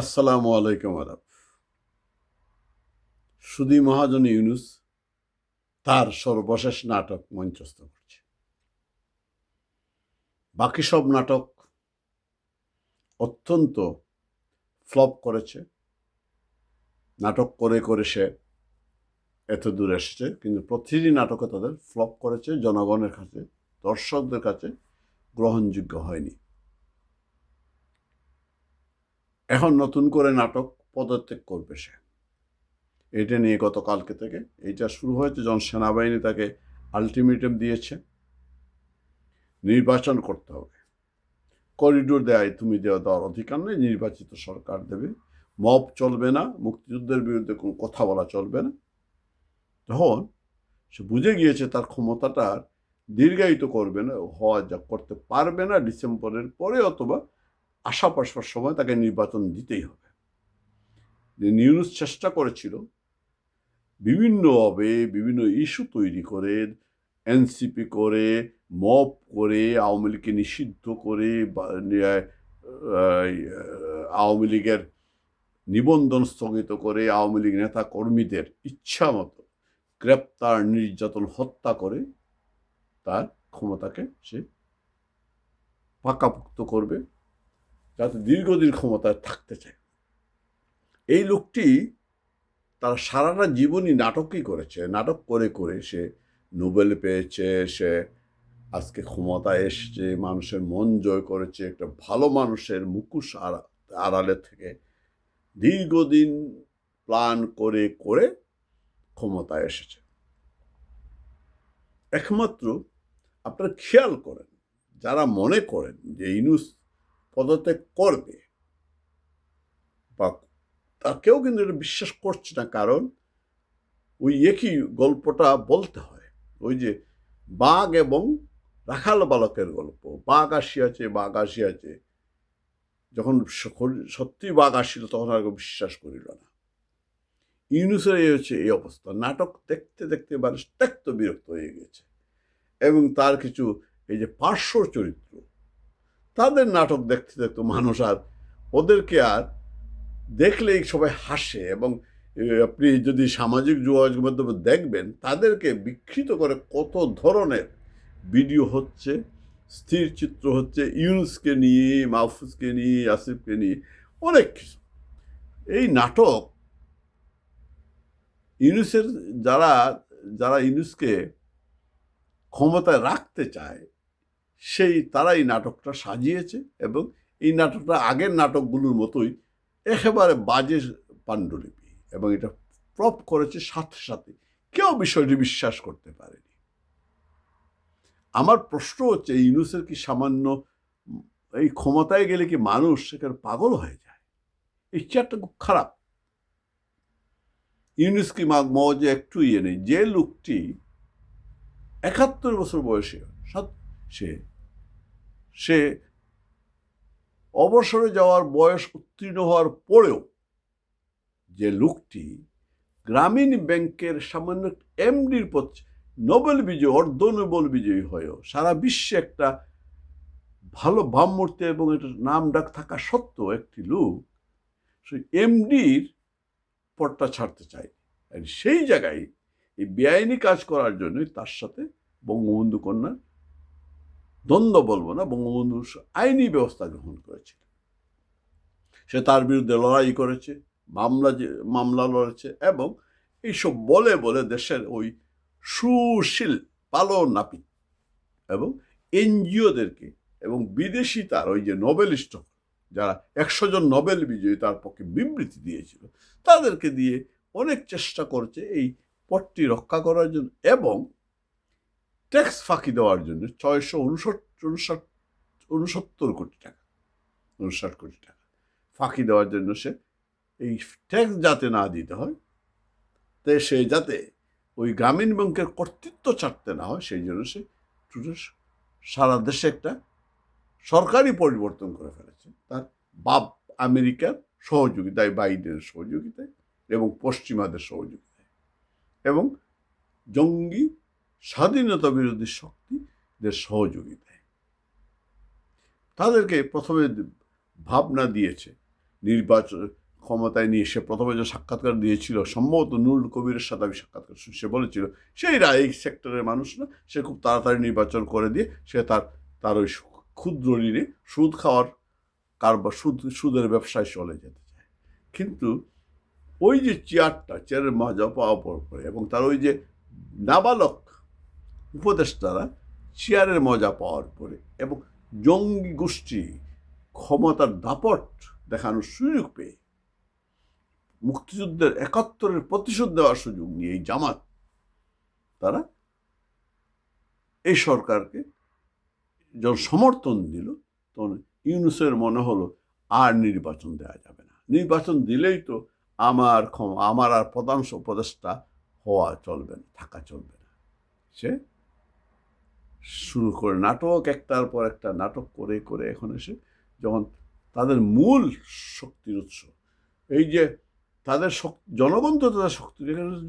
আসসালামু আলাইকুম আদাব। সুদী মহাজন ইউনুস তার সর্বশেষ নাটক মঞ্চস্থ করছে। বাকি সব নাটক অত্যন্ত ফ্লপ করেছে। নাটক করে করে সে এত দূর এসেছে, কিন্তু প্রতিটি নাটকে তাদের ফ্লপ করেছে, জনগণের কাছে, দর্শকদের কাছে গ্রহণযোগ্য হয়নি। এখন নতুন করে নাটক পদত্যাগ করবে সে। এটা নিয়ে গতকালকে থেকে এইটা শুরু হয়েছে, যখন সেনাবাহিনী তাকে আলটিমেটাম দিয়েছে, নির্বাচন করতে হবে। করিডোর দেয় তুমি দেওয়া দেওয়ার অধিকার নেই, নির্বাচিত সরকার দেবে। মব চলবে না, মুক্তিযুদ্ধের বিরুদ্ধে কোনো কথা বলা চলবে না। তখন সে বুঝে গিয়েছে তার ক্ষমতাটার দীর্ঘায়িত করবে না, হওয়া যা করতে পারবে না, ডিসেম্বরের পরে অথবা আশা পাশার সময় তাকে নির্বাচন দিতেই হবে। যে নিউজ চেষ্টা করেছিল বিভিন্নভাবে বিভিন্ন ইস্যু তৈরি করে, এনসিপি করে মপ করে, আওয়ামী লীগকে নিষিদ্ধ করে আওয়ামী লীগের নিবন্ধন স্থগিত করে আওয়ামী লীগ নেতা কর্মীদের ইচ্ছা মতো গ্রেপ্তার, নির্যাতন, হত্যা করে তার ক্ষমতাকে সে পাকাপুক্ত করবে। যাতে দীর্ঘদিন ক্ষমতায় থাকতে চায়। এই লোকটি তার সারাটা জীবনই নাটকই করেছে। নাটক করে করে সে নোবেল পেয়েছে, সে আজকে ক্ষমতায় এসছে, মানুষের মন জয় করেছে, একটা ভালো মানুষের আড়া- আড়ালে থেকে দীর্ঘদিন প্ল্যান করে করে ক্ষমতায় এসেছে। একমাত্র আপনারা খেয়াল করেন, যারা মনে করেন যে ইনুস পদত্যাগ করবে। বা তা কেউ কিন্তু এটা বিশ্বাস করছে না, কারণ ওই একই গল্পটা বলতে হয়। ওই যে বাঘ এবং রাখাল বালকের গল্প, বাঘ আসিয়াছে বাঘ আসিয়াছে। যখন সত্যি বাঘ আসিল, তখন আর বিশ্বাস করিল না। ইউনুসের এই হচ্ছে এই অবস্থা। নাটক দেখতে দেখতে মানুষ ত্যক্ত বিরক্ত হয়ে গেছে। এবং তার কিছু এই যে পার্শ্ব চরিত্র তাদের নাটক দেখতে দেখতো মানুষ আর ওদেরকে আর দেখলেই সবাই হাসে এবং আপনি যদি সামাজিক যোগাযোগ মাধ্যমে দেখবেন, তাদেরকে বিকৃত করে কত ধরনের ভিডিও হচ্ছে, স্থির চিত্র হচ্ছে, ইউনুসকে নিয়ে, মাহফুজকে নিয়ে আসিফকে নিয়ে, অনেক কিছু। এই নাটক ইউনুসের যারা যারা ইউনুসকে ক্ষমতায় রাখতে চায় সেই তারাই নাটকটা সাজিয়েছে এবং এই নাটকটা আগের নাটকগুলোর মতোই একেবারে বাজে পাণ্ডুলিপি এবং এটা প্রপ করেছে সাথে সাথে। কেউ বিষয়টি বিশ্বাস করতে পারেনি। আমার প্রশ্ন হচ্ছে, এই ইউনুসের কি সামান্য এই ক্ষমতায় গেলে কি মানুষ সেখানে পাগল হয়ে যায়? এই চেয়ারটা খুব খারাপ। ইউনুস কি মজে একটু ইয়ে নেই? যে লোকটি একাত্তর বছর বয়সে সে সে অবসরে যাওয়ার বয়স উত্তীর্ণ হওয়ার পরেও যে লোকটি গ্রামীণ ব্যাংকের সামান্য এমডির পদ, নোবেল বিজয়ী অর্ধ নোবেল বিজয়ী হয়েও সারা বিশ্বে একটা ভালো ভাবমূর্তি এবং এটা নাম ডাক থাকা সত্ত্বেও একটি লোক সেই এমডির পদটা ছাড়তে চায়। আর সেই জায়গায় এই বেআইনি কাজ করার জন্যই তার সাথে বঙ্গবন্ধু কন্যার দ্বন্দ্ব বলব না, বঙ্গবন্ধু আইনি ব্যবস্থা গ্রহণ করেছিল সে তার বিরুদ্ধে লড়াই করেছে, মামলা মামলা লড়েছে এবং এইসব বলে বলে দেশের ওই সুশীল পালন নাপিত এবং এনজিওদেরকে এবং বিদেশি তার ওই যে নোবেলিস্ট যারা একশো জন নোবেল বিজয়ী তার পক্ষে বিবৃতি দিয়েছিল, তাদেরকে দিয়ে অনেক চেষ্টা করছে এই পটটি রক্ষা করার জন্য এবং ট্যাক্স ফাঁকি দেওয়ার জন্য ছয়শো উনসত্তর উনষাট উনসত্তর কোটি টাকা উনষাট কোটি টাকা ফাঁকি দেওয়ার জন্য সে এই ট্যাক্স যাতে না দিতে হয় তাই সে যাতে ওই গ্রামীণ ব্যাংকের কর্তৃত্ব ছাড়তে না হয় সেই জন্য সে সারা দেশে একটা সরকারি পরিবর্তন করে ফেলেছে তার বাপ আমেরিকার সহযোগিতায় বাইডেনের সহযোগিতায় এবং পশ্চিমাদের সহযোগিতায় এবং জঙ্গি স্বাধীনতা বিরোধী শক্তিদের সহযোগিতায়। তাদেরকে প্রথমে ভাবনা দিয়েছে, নির্বাচন ক্ষমতায় নিয়ে সে প্রথমে যে সাক্ষাৎকার দিয়েছিল, সম্ভবত নুরুল কবিরের সাথে আমি সাক্ষাৎকার সে বলেছিল, সেই এই সেক্টরের মানুষ না, সে খুব তাড়াতাড়ি নির্বাচন করে দিয়ে সে তার তার ওই ক্ষুদ্র ঋণে সুদ খাওয়ার কারবার, সুদ, সুদের ব্যবসায় চলে যেতে চায়। কিন্তু ওই যে চেয়ারটা, চেয়ারের মজা পাওয়া পরে এবং তার ওই যে নাবালক উপদেষ্টারা চেয়ারের মজা পাওয়ার পরে এবং জঙ্গি গোষ্ঠী ক্ষমতার দাপট দেখানোর সুযোগ পেয়ে মুক্তিযুদ্ধের একাত্তরের প্রতিশোধ দেওয়ার সুযোগ নিয়ে এই জামাত, তারা এই সরকারকে যখন সমর্থন দিল, তখন ইউনুসের মনে হলো, আর নির্বাচন দেওয়া যাবে না। নির্বাচন দিলেই তো আমার আমার আর প্রধান উপদেষ্টা হওয়া চলবে না, থাকা চলবে না। সে শুরু করে, নাটক একটার পর একটা, নাটক করে করে এখন এসে যখন তাদের মূল শক্তির উৎস, এই যে তাদের জনগণ তো তাদের শক্তি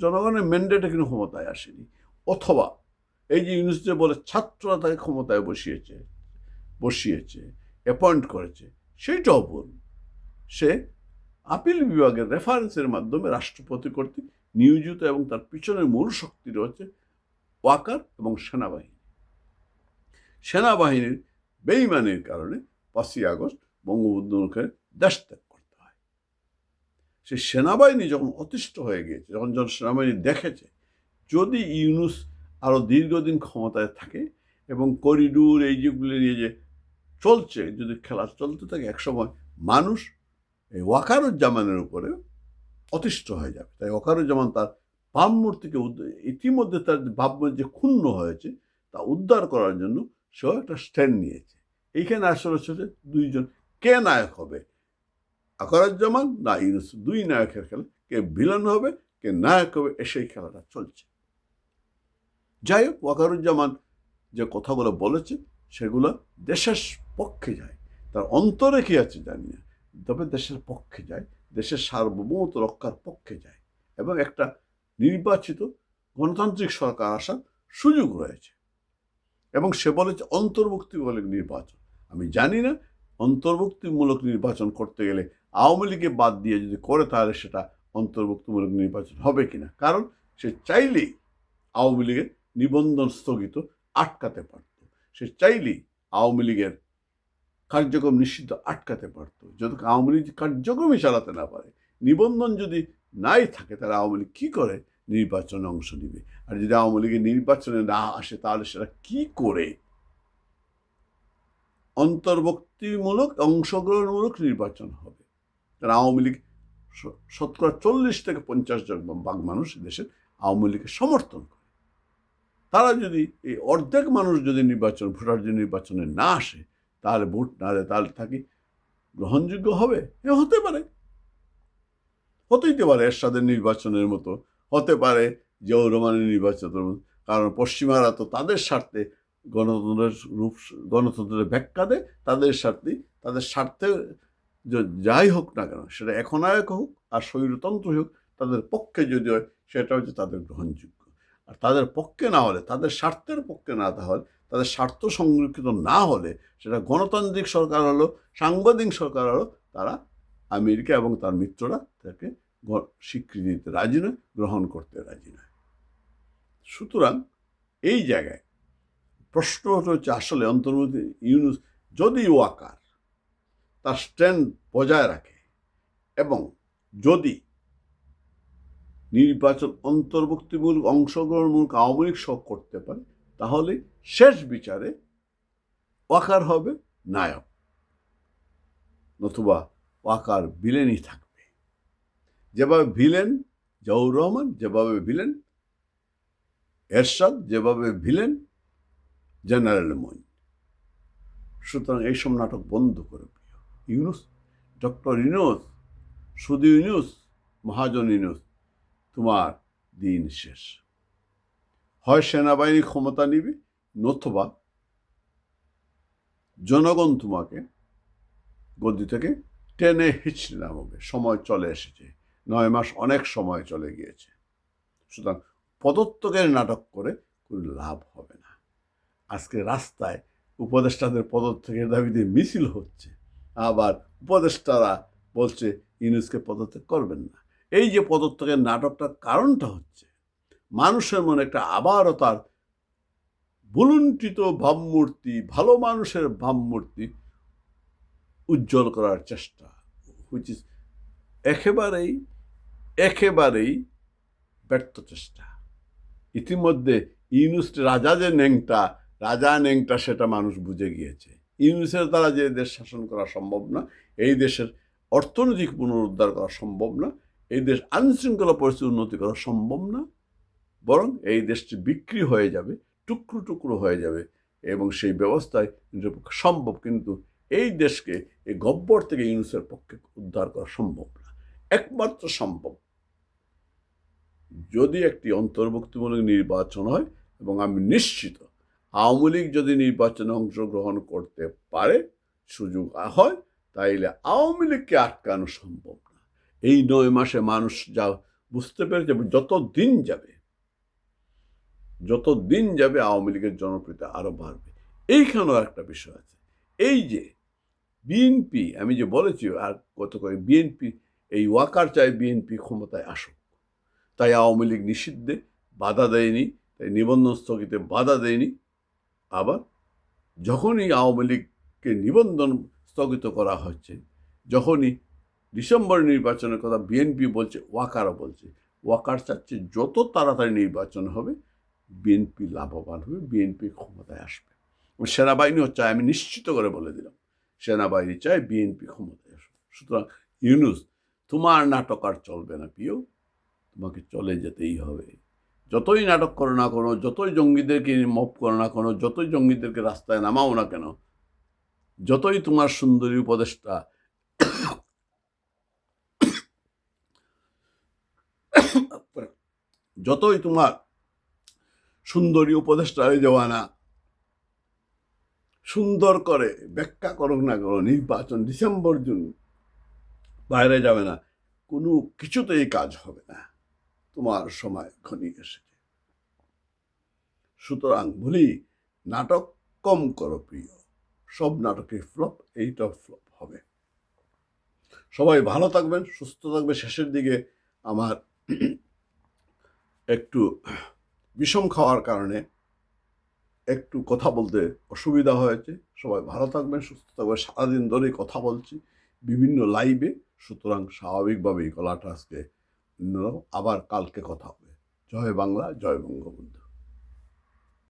জনগণের ম্যান্ডেটে কিন্তু ক্ষমতায় আসেনি। অথবা এই যে ইউনুস যে বলে ছাত্ররা তাকে ক্ষমতায় বসিয়েছে বসিয়েছে অ্যাপয়েন্ট করেছে সেইটাও ভুল সে আপিল বিভাগের রেফারেন্সের মাধ্যমে রাষ্ট্রপতি কর্তৃক নিয়োজিত এবং তার পিছনের মূল শক্তি রয়েছে ওয়াকার এবং সেনাবাহিনী। সেনাবাহিনীর, বেইমানির কারণে পাঁচই আগস্ট বঙ্গবন্ধুকে দেশ ত্যাগ করতে হয়। সে সেনাবাহিনী যখন অতিষ্ঠ হয়ে গিয়েছে, যখন যখন সেনাবাহিনী দেখেছে, যদি ইউনুস আরও দীর্ঘদিন ক্ষমতায় থাকে এবং করিডোর এই যেগুলো নিয়ে যে চলছে, যদি খেলা চলতে থাকে, একসময় মানুষ এই ওয়াকারুজ্জামানের উপরে অতিষ্ঠ হয়ে যাবে। তাই ওয়াকারুজ্জামান তার ভাবমূর্তিকে উদ্দ- ইতিমধ্যে তার ভাবমূর্তি যে ক্ষুণ্ণ হয়েছে, তা উদ্ধার করার জন্য সেও একটা স্ট্যান্ড নিয়েছে। এইখানে আসলে হচ্ছে দুইজন, কে নায়ক হবে? আকরাজ্জামান না ইউনুস? দুই নায়কের খেলা। কে ভিলেন হবে, কে নায়ক হবে সেই খেলাটা চলছে। যাই হোক ওয়াকারুজ্জামান যে কথাগুলো বলেছে, সেগুলো দেশের পক্ষে যায়। তার অন্তরে কি আছে জানি না। তবে দেশের পক্ষে যায়, দেশের সার্বভৌমত রক্ষার পক্ষে যায়। এবং একটা নির্বাচিত গণতান্ত্রিক সরকার আসার সুযোগ রয়েছে। এবং সে বলেছে অন্তর্ভুক্তিমূলক নির্বাচন। আমি জানি না, অন্তর্ভুক্তিমূলক নির্বাচন করতে গেলে আওয়ামী লীগকে বাদ দিয়ে যদি করে তাহলে সেটা অন্তর্ভুক্তিমূলক নির্বাচন হবে কিনা। কারণ সে চাইলেই আওয়ামী লীগের নিবন্ধন স্থগিত আটকাতে পারত। সে চাইলেই আওয়ামী লীগের কার্যক্রম নিষিদ্ধ আটকাতে পারত। যদি আওয়ামী লীগ কার্যক্রমই চালাতে না পারে, নিবন্ধন যদি নাই থাকে, তাহলে আওয়ামী লীগ কী করে নির্বাচনে অংশ নিবে। আর যদি আওয়ামী লীগের নির্বাচনে না আসে, তাহলে সেটা কি করে? অন্তর্ভুক্তিমূলক অংশগ্রহণমূলক নির্বাচন হবে। কারণ আওয়ামী লীগ শতকরা চল্লিশ থেকে পঞ্চাশ জন ভাগ মানুষ দেশের আওয়ামী লীগের সমর্থন করে। তারা যদি এই অর্ধেক মানুষ যদি নির্বাচন, ভোটার যদি নির্বাচনে না আসে, তাহলে ভোট না দেয়, তাহলে থাকি গ্রহণযোগ্য হবে? এ হতে পারে। হতেইতে পারে, এরশাদের নির্বাচনের মতো হতে পারে জিয়াউর রহমানের নির্বাচনের মতো কারণ পশ্চিমারা তো তাদের স্বার্থে গণতন্ত্রের রূপ, গণতন্ত্রের ব্যাখ্যা দেয়, তাদের স্বার্থে তাদের স্বার্থে যাই হোক না কেন, সেটা এখন একনায়ক হোক আর স্বৈরতন্ত্র হোক, তাদের পক্ষে যদি হয়, সেটা হচ্ছে তাদের গ্রহণযোগ্য। আর তাদের পক্ষে না হলে, তাদের স্বার্থের পক্ষে না তাহলে, তাদের স্বার্থ সংরক্ষিত না হলে, সেটা গণতান্ত্রিক সরকার হলো, সাংবাদিক সরকার হলো, তারা আমেরিকা এবং তার মিত্ররা তাকে স্বীকৃতি দিতে রাজি নয়, গ্রহণ করতে রাজি নয়। সুতরাং এই জায়গায় প্রশ্ন হচ্ছে আসলে অন্তর্বর্তী ইউনুস যদি ওয়াকার তার স্ট্যান্ড বজায় রাখে এবং যদি নির্বাচন অন্তর্ভুক্তিমূলক অংশগ্রহণমূলক আওয়ামী লীগ সহ করতে পারে, তাহলে শেষ বিচারে ওয়াকার হবে নায়ক, নতুবা ওয়াকার ভিলেনই থাকবে। যেভাবে ভিলেন জাউর রহমান যেভাবে ভিলেন, এরশাদ যেভাবে ভিলেন, জেনারেল মইন সুতরাং এইসব নাটক বন্ধ করে ইউনুস, ডক্টর ইউনুস শুধু ইউনুস, মহাজন ইউনুস, তোমার দিন শেষ। হয় সেনাবাহিনী ক্ষমতা নিবে নতুবা জনগণ তোমাকে গদি থেকে টেনে হিচড়ে নামাবে। সময় চলে এসেছে। নয় মাস অনেক সময় চলে গিয়েছে। সুতরাং পদত্যাগের নাটক করে কোনো লাভ হবে না। আজকে রাস্তায় উপদেষ্টাদের পদত্যাগের দাবিতে মিছিল হচ্ছে, আবার উপদেষ্টারা বলছে ইউনুসকে পদত্যাগ করবেন না। এই যে পদত্যাগের নাটকটার কারণটা হচ্ছে, মানুষের মনে একটা আবারও তার বুলুন্টিত ভাবমূর্তি, ভালো মানুষের ভাবমূর্তি উজ্জ্বল করার চেষ্টা হুইচ ইজ একেবারেই একেবারেই ব্যর্থ চেষ্টা। ইতিমধ্যে ইউনুস রাজা যে ন্যাংটা রাজা ন্যাংটা সেটা মানুষ বুঝে গিয়েছে। ইউনুসের দ্বারা যে দেশ শাসন করা সম্ভব না, এই দেশের অর্থনৈতিক পুনরুদ্ধার করা সম্ভব না, এই দেশ আইনশৃঙ্খলা পরিস্থিতি উন্নতি করা সম্ভব না, বরং এই দেশটি বিক্রি হয়ে যাবে, টুকরো টুকরো হয়ে যাবে এবং সেই ব্যবস্থায় সম্ভব। কিন্তু এই দেশকে এই গব্বর থেকে ইউনুসের পক্ষে উদ্ধার করা সম্ভব না। একমাত্র সম্ভব যদি একটি অন্তর্ভুক্তিমূলক নির্বাচন হয় এবং আমি নিশ্চিত আওয়ামী লীগ যদি নির্বাচনে অংশগ্রহণ করতে পারে, সুযোগ হয়, তাইলে আওয়ামী লীগকে আটকানো সম্ভব না। এই নয় মাসে মানুষ যা বুঝতে পেরেছে যত দিন যাবে, যত দিন যাবে আওয়ামী লীগের জনপ্রিয়তা আরও বাড়বে। এইখানেও একটা বিষয় আছে। এই যে বিএনপি, আমি যে বলেছি আর কত করে, বিএনপি, এই ওয়াকার চায় বিএনপি ক্ষমতায় আসুক। তাই আওয়ামী লীগ নিষিদ্ধে বাধা দেয়নি, তাই নিবন্ধন স্থগিতে বাধা দেয়নি। আবার যখনই আওয়ামী লীগকে নিবন্ধন স্থগিত করা হচ্ছে, যখনই ডিসেম্বর নির্বাচনের কথা বিএনপি বলছে, ওয়াকারও বলছে, ওয়াকার চাচ্ছে যত তাড়াতাড়ি নির্বাচন হবে, বিএনপি লাভবান হবে, বিএনপি ক্ষমতায় আসবে। সেনাবাহিনীও চায় আমি নিশ্চিত করে বলে দিলাম, সেনাবাহিনী চায় বিএনপি ক্ষমতায় আসবে সুতরাং ইউনুস, তোমার নাটক আর চলবে না প্রিয় তোমাকে চলে যেতেই হবে। যতই নাটক করো না কোনো, যতই জঙ্গিদেরকে মপ করো না কোনো, যতই জঙ্গিদেরকে রাস্তায় নামাও না কেন, যতই তোমার সুন্দরী উপদেশটা যতই তোমার সুন্দরী উপদেষ্টা হয়ে যাওয়া না, সুন্দর করে ব্যাখ্যা করুক না করো নির্বাচন ডিসেম্বর জুন বাইরে যাবে না, কোনো কিছুতেই কাজ হবে না। তোমার সময় ঘনিয়ে এসেছে। সুতরাং বলি, নাটক কম করো প্রিয়। সব নাটকে ফ্লপ, এইটাও ফ্লপ হবে। সবাই ভালো থাকবেন, সুস্থ থাকবে। শেষের দিকে আমার একটু বিষম খাওয়ার কারণে একটু কথা বলতে অসুবিধা হয়েছে। সবাই ভালো থাকবেন, সুস্থ থাকবেন। সারাদিন ধরেই কথা বলছি বিভিন্ন লাইভে। সুতরাং স্বাভাবিকভাবেই গলাটা আজকে। আবার কালকে কথা হবে। জয় বাংলা জয় বঙ্গবন্ধু।